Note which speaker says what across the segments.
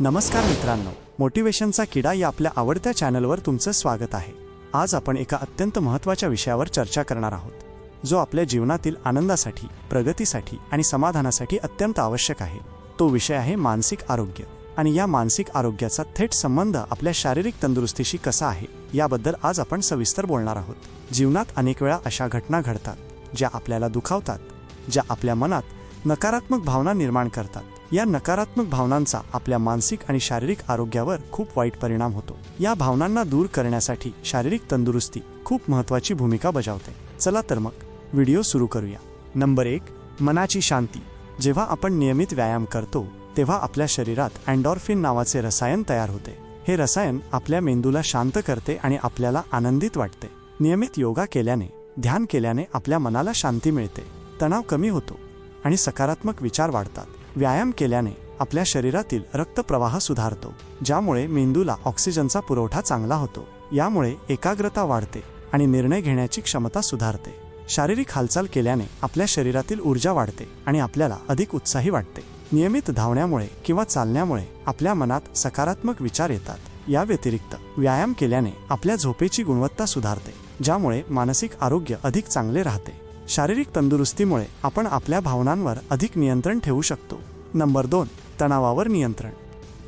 Speaker 1: नमस्कार मित्रांनो मोटिवेशनचा किडा या आपल्या आवडत्या चॅनलवर तुमचं स्वागत आहे. आज आपण एका अत्यंत महत्त्वाच्या विषयावर चर्चा करणार आहोत जो आपल्या जीवनातील आनंदासाठी प्रगतीसाठी आणि समाधानासाठी अत्यंत आवश्यक आहे. तो विषय आहे मानसिक आरोग्य आणि या मानसिक आरोग्याचा थेट संबंध आपल्या शारीरिक तंदुरुस्तीशी कसा आहे याबद्दल आज आपण सविस्तर बोलणार आहोत. जीवनात अनेक वेळा अशा घटना घडतात ज्या आपल्याला दुखावतात ज्या आपल्या मनात नकारात्मक भावना निर्माण करतात. या नकारात्मक भावनांचा आपल्या मानसिक आणि शारीरिक आरोग्यावर खूप वाईट परिणाम होतो. या भावनांना दूर करण्यासाठी शारीरिक तंदुरुस्ती खूप महत्वाची भूमिका बजावते. चला तर मग व्हिडिओ सुरू करूया. नंबर एक मनाची शांती. जेव्हा आपण नियमित व्यायाम करतो तेव्हा आपल्या शरीरात अँडॉर्फिन नावाचे रसायन तयार होते. हे रसायन आपल्या मेंदूला शांत करते आणि आपल्याला आनंदित वाटते. नियमित योगा केल्याने ध्यान केल्याने आपल्या मनाला शांती मिळते. तणाव कमी होतो आणि सकारात्मक विचार वाढतात. व्यायाम केल्याने आपल्या शरीरातील रक्तप्रवाह सुधारतो ज्यामुळे मेंदूला ऑक्सिजनचा पुरवठा चांगला होतो. यामुळे एकाग्रता वाढते आणि निर्णय घेण्याची क्षमता सुधारते. शारीरिक हालचाल केल्याने आपल्या शरीरातील ऊर्जा वाढते आणि आपल्याला अधिक उत्साही वाटते. नियमित धावण्यामुळे किंवा चालण्यामुळे आपल्या मनात सकारात्मक विचार येतात. या व्यतिरिक्त व्यायाम केल्याने आपल्या झोपेची गुणवत्ता सुधारते ज्यामुळे मानसिक आरोग्य अधिक चांगले राहते. शारीरिक तंदुरुस्तीमुळे आपण आपल्या भावनांवर अधिक नियंत्रण ठेवू शकतो. नंबर दोन तणावावर नियंत्रण.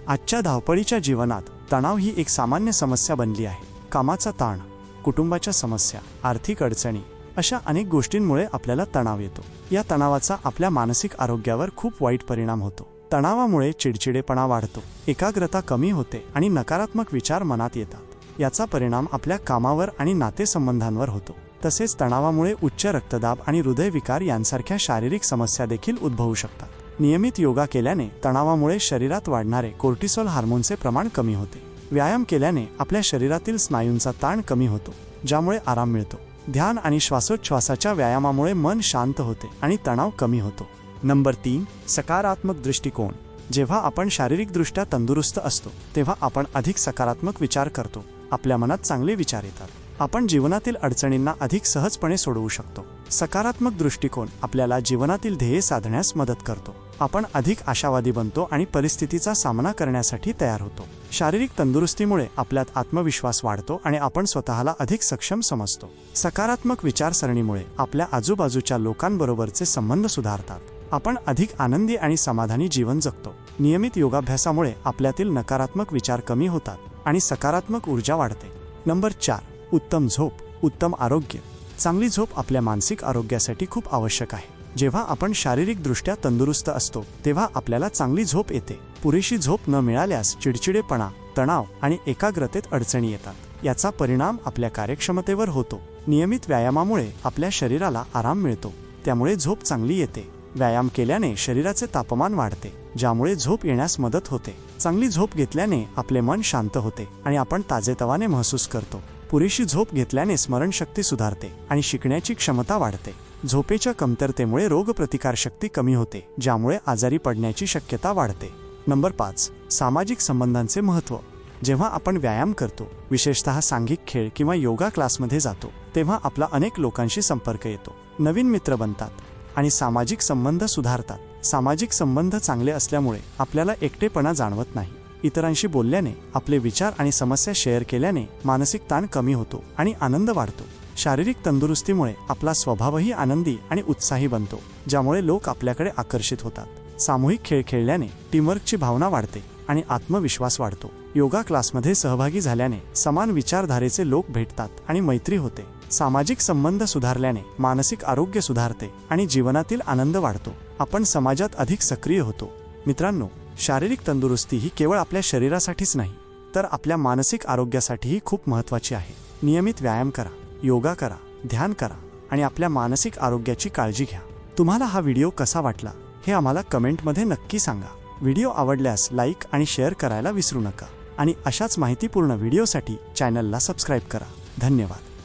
Speaker 1: आजच्या धावपळीच्या जीवनात तणाव ही एक सामान्य समस्या बनली आहे. कामाचा ताण कुटुंबाच्या समस्या आर्थिक अडचणी अशा अनेक गोष्टींमुळे आपल्याला तणाव येतो. या तणावाचा आपल्या मानसिक आरोग्यावर खूप वाईट परिणाम होतो. तणावामुळे चिडचिडेपणा वाढतो एकाग्रता कमी होते आणि नकारात्मक विचार मनात येतात. याचा परिणाम आपल्या कामावर आणि नातेसंबंधांवर होतो. तसेच तणावामुळे उच्च रक्तदाब आणि हृदयविकार यांसारख्या शारीरिक समस्या देखील उद्भवू शकतात. नियमित योगा केल्याने तणावामुळे शरीरात वाढणारे कोर्टिसोल हार्मोनचे प्रमाण कमी होते. व्यायाम केल्याने आपल्या शरीरातील स्नायूंचा ताण कमी होतो ज्यामुळे आराम मिळतो. ध्यान आणि श्वासोच्छ्वासाच्या व्यायामामुळे मन शांत होते आणि तणाव कमी होतो. नंबर तीन सकारात्मक दृष्टिकोन. जेव्हा आपण शारीरिकदृष्ट्या तंदुरुस्त असतो तेव्हा आपण अधिक सकारात्मक विचार करतो. आपल्या मनात चांगले विचार येतात. आपण जीवनातील अडचणींना अधिक सहजपणे सोडवू शकतो. सकारात्मक दृष्टिकोन आपल्याला जीवनातील ध्येय साधण्यास मदत करतो. आपण अधिक आशावादी बनतो आणि परिस्थितीचा सामना करण्यासाठी तयार होतो. शारीरिक तंदुरुस्तीमुळे आपल्यात आत्मविश्वास वाढतो आणि आपण स्वतःला अधिक सक्षम समजतो. सकारात्मक विचारसरणीमुळे आपल्या आजूबाजूच्या लोकांबरोबरचे संबंध सुधारतात. आपण अधिक आनंदी आणि समाधानी जीवन जगतो. नियमित योगाभ्यासामुळे आपल्यातील नकारात्मक विचार कमी होतात आणि सकारात्मक ऊर्जा वाढते. नंबर चार उत्तम झोप उत्तम आरोग्य. चांगली झोप आपल्या मानसिक आरोग्यासाठी खूप आवश्यक आहे. जेव्हा आपण शारीरिकदृष्ट्या तंदुरुस्त असतो तेव्हा आपल्याला चांगली झोप येते. पुरेशी झोप न मिळाल्यास चिडचिडेपणा तणाव आणि एकाग्रतेत अडचणी येतात. याचा परिणाम आपल्या कार्यक्षमतेवर होतो. नियमित व्यायामामुळे आपल्या शरीराला आराम मिळतो. त्यामुळे झोप चांगली येते. व्यायाम केल्याने शरीराचे तापमान वाढते ज्यामुळे झोप येण्यास मदत होते. चांगली झोप घेतल्याने आपले मन शांत होते आणि आपण ताजेतवाने महसूस करतो. पुरेशी झोप घेतल्याने स्मरणशक्ती सुधारते आणि शिकण्याची क्षमता वाढते. झोपेच्या कमतरतेमुळे रोगप्रतिकारशक्ती कमी होते ज्यामुळे आजारी पडण्याची शक्यता वाढते. नंबर पाच सामाजिक संबंधांचे महत्त्व. जेव्हा आपण व्यायाम करतो विशेषतः सांघिक खेळ किंवा योगा क्लासमध्ये जातो तेव्हा आपला अनेक लोकांशी संपर्क येतो. नवीन मित्र बनतात आणि सामाजिक संबंध सुधारतात. सामाजिक संबंध चांगले असल्यामुळे आपल्याला एकटेपणा जाणवत नाही. इतरांशी बोलल्याने आपले विचार आणि समस्या शेअर केल्याने मानसिक ताण कमी होतो आणि आनंद वाढतो. शारीरिक तंदुरुस्तीमुळे आपला स्वभावही आनंदी आणि उत्साही बनतो ज्यामुळे लोक आपल्याकडे आकर्षित होतात. सामूहिक खेळ खेळल्याने टीमवर्कची भावना वाढते आणि आत्मविश्वास वाढतो. योगा क्लासमध्ये सहभागी झाल्याने समान विचारधारेचे लोक भेटतात आणि मैत्री होते. सामाजिक संबंध सुधारल्याने मानसिक आरोग्य सुधारते आणि जीवनातील आनंद वाढतो. आपण समाजात अधिक सक्रिय होतो. मित्रांनो शारीरिक तंदुरुस्ती ही केवळ आपल्या शरीरासाठीच नाही तर आपल्या मानसिक आरोग्यासाठीही खूप महत्त्वाची आहे. नियमित व्यायाम करा योगा करा ध्यान करा आणि आपल्या मानसिक आरोग्याची काळजी घ्या. तुम्हाला हा व्हिडिओ कसा वाटला हे आम्हाला कमेंटमध्ये नक्की सांगा. व्हिडिओ आवडल्यास लाईक आणि शेअर करायला विसरू नका आणि अशाच माहितीपूर्ण व्हिडिओसाठी चॅनलला सबस्क्राईब करा. धन्यवाद.